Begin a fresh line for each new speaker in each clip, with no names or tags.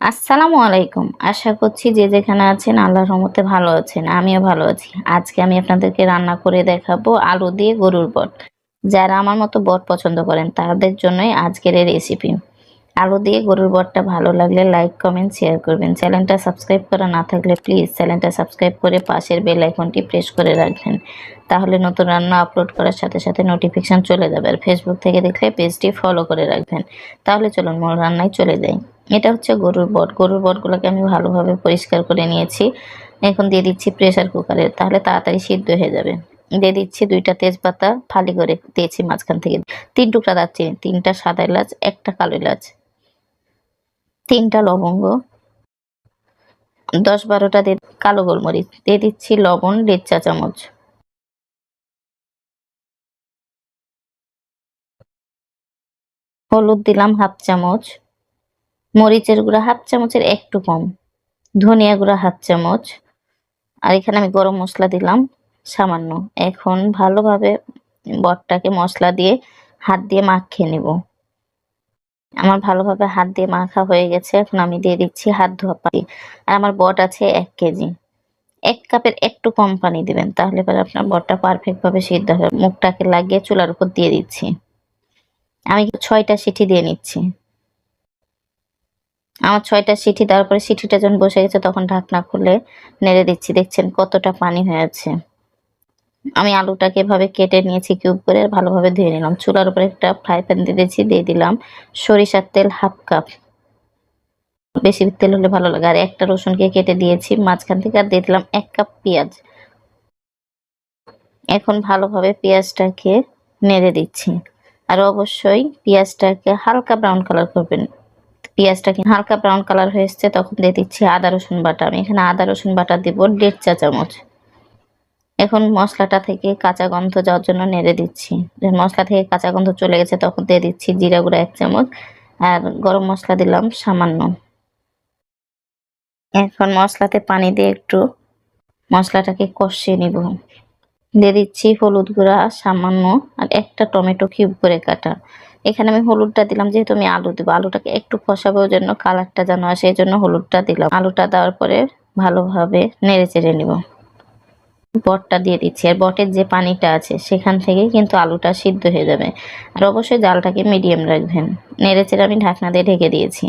আসসালামু আলাইকুম। আশা করছি যে যেখানে আছেন আল্লাহর রহমতে ভালো আছেন, আমিও ভালো আছি। আজকে আমি আপনাদেরকে রান্না করে দেখাবো আলু দিয়ে গরুর বট। যারা আমার মতো বট পছন্দ করেন, তাদের জন্যই আজকের এই রেসিপি আলু দিয়ে গরুর বটটা ভালো লাগলে লাইক কমেন্ট শেয়ার করবেন। চ্যানেলটা সাবস্ক্রাইব করা না থাকলে প্লিজ চ্যানেলটা সাবস্ক্রাইব করে পাশের বেল আইকনটি প্রেস করে রাখবেন। তাহলে নতুন রান্না আপলোড করার সাথে সাথে নোটিফিকেশন চলে যাবে। আর ফেসবুক থেকে দেখলে পেজটি ফলো করে রাখবেন। তাহলে চলুন মূল রান্নায় চলে যাই। এটা হচ্ছে গরুর বট। গরুর বটগুলোকে আমি ভালোভাবে পরিষ্কার করে নিয়েছি। এখন দিয়ে দিচ্ছি প্রেসার কুকারে তাহলে তাড়াতাড়ি সিদ্ধ হয়ে যাবে। দিয়ে দিচ্ছি দুইটা তেজপাতা ফালি করে দিয়েছি মাঝখান থেকে। তিন টুকরা দারচিনি, তিনটা সাদা এলাচ, একটা কালো এলাচ, তিনটা লবঙ্গ, দশ বারোটা দিয়ে কালো গোলমরিচ, দিয়ে দিচ্ছি লবণ, দেড় চা চামচ। হলুদ দিলাম হাফ চামচ। মরিচের গুঁড়া হাফ চামচের একটু কম। ধনিয়া গুঁড়া হাফ চামচ। আর এখানে আমি গরম মশলা দিলাম, সামান্য। এখন ভালোভাবে বটটাকে মশলা দিয়ে হাত দিয়ে মাখিয়ে নেব। আমার ভালোভাবে হাত দিয়ে মাখা হয়ে গেছে, এখন আমি দিয়ে দিচ্ছি হাত ধোয়া পানি। আর আমার বট আছে এক কেজি। এক কাপের একটু কম পানি দিবেন, তাহলে পরে আপনার বটটা পারফেক্টভাবে সিদ্ধ হবে। মুখটাকে লাগিয়ে চুলার উপর দিয়ে দিচ্ছি। আমি ছয়টা সিটি দিয়ে নিচ্ছি। আমার ছয়টা সিটি দেওয়ার পরে সিটিটা যখন বসে গেছে তখন ঢাকনা খুলে নেড়ে দিচ্ছি, দেখছেন কতটা পানি হয়ে আছে। আমি আলুটাকে এভাবে কেটে নিয়েছি কিউব করে ভালোভাবে ধুয়ে নিলাম। চুলার উপরে একটা ফ্রাই প্যান দিয়ে দিয়েছি, দিয়ে দিলাম সরিষার তেল হাফ কাপ। বেশি তেল হলে ভালো লাগে। আর একটা রসুনকে কেটে দিয়েছি মাঝখান থেকে আর দিয়ে দিলাম এক কাপ পেঁয়াজ। এখন ভালোভাবে পেঁয়াজটাকে নেড়ে দিচ্ছি। আর অবশ্যই পেঁয়াজটাকে হালকা ব্রাউন কালার করবেন। পেঁয়াজটাকে হালকা ব্রাউন কালার হয়ে এসছে, তখন দিয়ে দিচ্ছি আদা, রসুন বাটা। আমি এখানে আদা, রসুন বাটা দিব দেড় চা চামচ। এখন মশলাটা থেকে কাঁচা গন্ধ যাওয়ার জন্য নেড়ে দিচ্ছি। মশলা থেকে কাঁচা গন্ধ চলে গেছে, তখন দিয়ে দিচ্ছি জিরা গুঁড়া এক চামচ আর গরম মশলা দিলাম সামান্য। এখন মশলাতে পানি দিয়ে একটু মশলাটাকে কষিয়ে নিব। দিয়ে দিচ্ছি হলুদ গুঁড়া সামান্য আর একটা টমেটো কিউব করে কাটা। এখানে আমি হলুদটা দিলাম, যেহেতু আমি আলু দেবো। আলুটাকে একটু কষাবো জন্য কালারটা যেন আসে, এই জন্য হলুদটা দিলাম। আলুটা দেওয়ার পরে ভালোভাবে নেড়ে চেড়ে নিব। বটটা দিয়ে দিচ্ছি। আর বটের যে পানিটা আছে, সেখান থেকেই কিন্তু আলুটা সিদ্ধ হয়ে যাবে। আর অবশ্যই জালটাকে মিডিয়াম রাখবেন। নেড়ে চেড়ে আমি ঢাকনা দিয়ে ঢেকে দিয়েছি।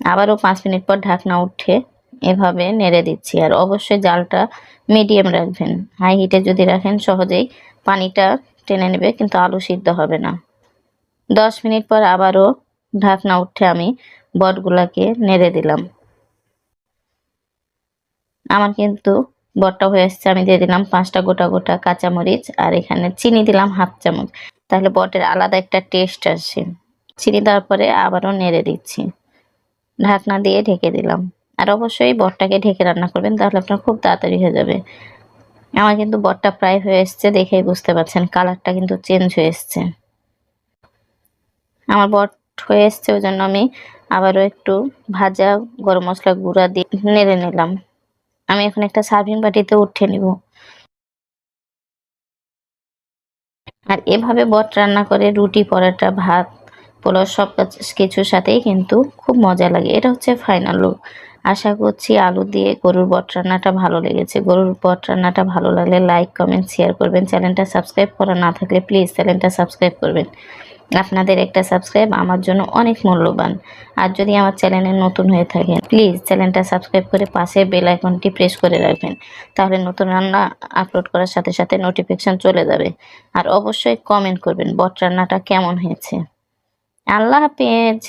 আবারও পাঁচ মিনিট পর ঢাকনা উঠে এভাবে নেড়ে দিচ্ছি। আর অবশ্যই জালটা মিডিয়াম রাখবেন। হাই হিটে যদি রাখেন, সহজেই পানিটা টেনে নেবে, কিন্তু আলু সিদ্ধ হবে না। দশ মিনিট পর আবারও ঢাকনা উঠে আমি বটগুলাকে নেড়ে দিলাম। আমার কিন্তু বটটা হয়ে আসছে, আমি দিয়ে দিলাম পাঁচটা গোটা গোটা কাঁচামরিচ আর এখানে চিনি দিলাম হাফ চামচ। তাহলে বটের আলাদা একটা টেস্ট আসে। চিনি দেওয়ার পরে আবারও নেড়ে দিচ্ছি। ঢাকনা দিয়ে ঢেকে দিলাম। আর অবশ্যই বটটাকে ঢেকে রান্না করবেন, তাহলে আপনার খুব তাড়াতাড়ি হয়ে যাবে। আমার কিন্তু বটটা প্রায় হয়ে এসছে, দেখেই বুঝতে পারছেন, কালারটা কিন্তু চেঞ্জ হয়ে এসছে। আমার বট হয়ে এসছে, ওই জন্য আমি আবারও একটু ভাজা গরম মশলা গুঁড়া দিয়ে নেড়ে নিলাম। আমি এখন একটা সার্ভিং বাটিতে উঠে নিব। আর এভাবে বট রান্না করে, রুটি, পরোটা, ভাত, পোলাও, সব কিছুর সাথেই কিন্তু খুব মজা লাগে। এটা হচ্ছে ফাইনাল লুক আশা করছি আলু দিয়ে গরুর বট রান্নাটা ভালো লেগেছে। গরুর বট রান্নাটা ভালো লাগলে লাইক কমেন্ট শেয়ার করবেন। চ্যানেলটা সাবস্ক্রাইব করা না থাকলে প্লিজ চ্যানেলটা সাবস্ক্রাইব করবেন। আপনাদের একটা সাবস্ক্রাইব আমার জন্য অনেক মূল্যবান। আর যদি আমার চ্যানেলে নতুন হয়ে থাকেন প্লিজ চ্যানেলটা সাবস্ক্রাইব করে পাশে বেল আইকনটি প্রেস করে রাখবেন। তাহলে নতুন রান্না আপলোড করার সাথে সাথে নোটিফিকেশান চলে যাবে। আর অবশ্যই কমেন্ট করবেন বট রান্নাটা কেমন হয়েছে। আল্লাহ হাফেজ!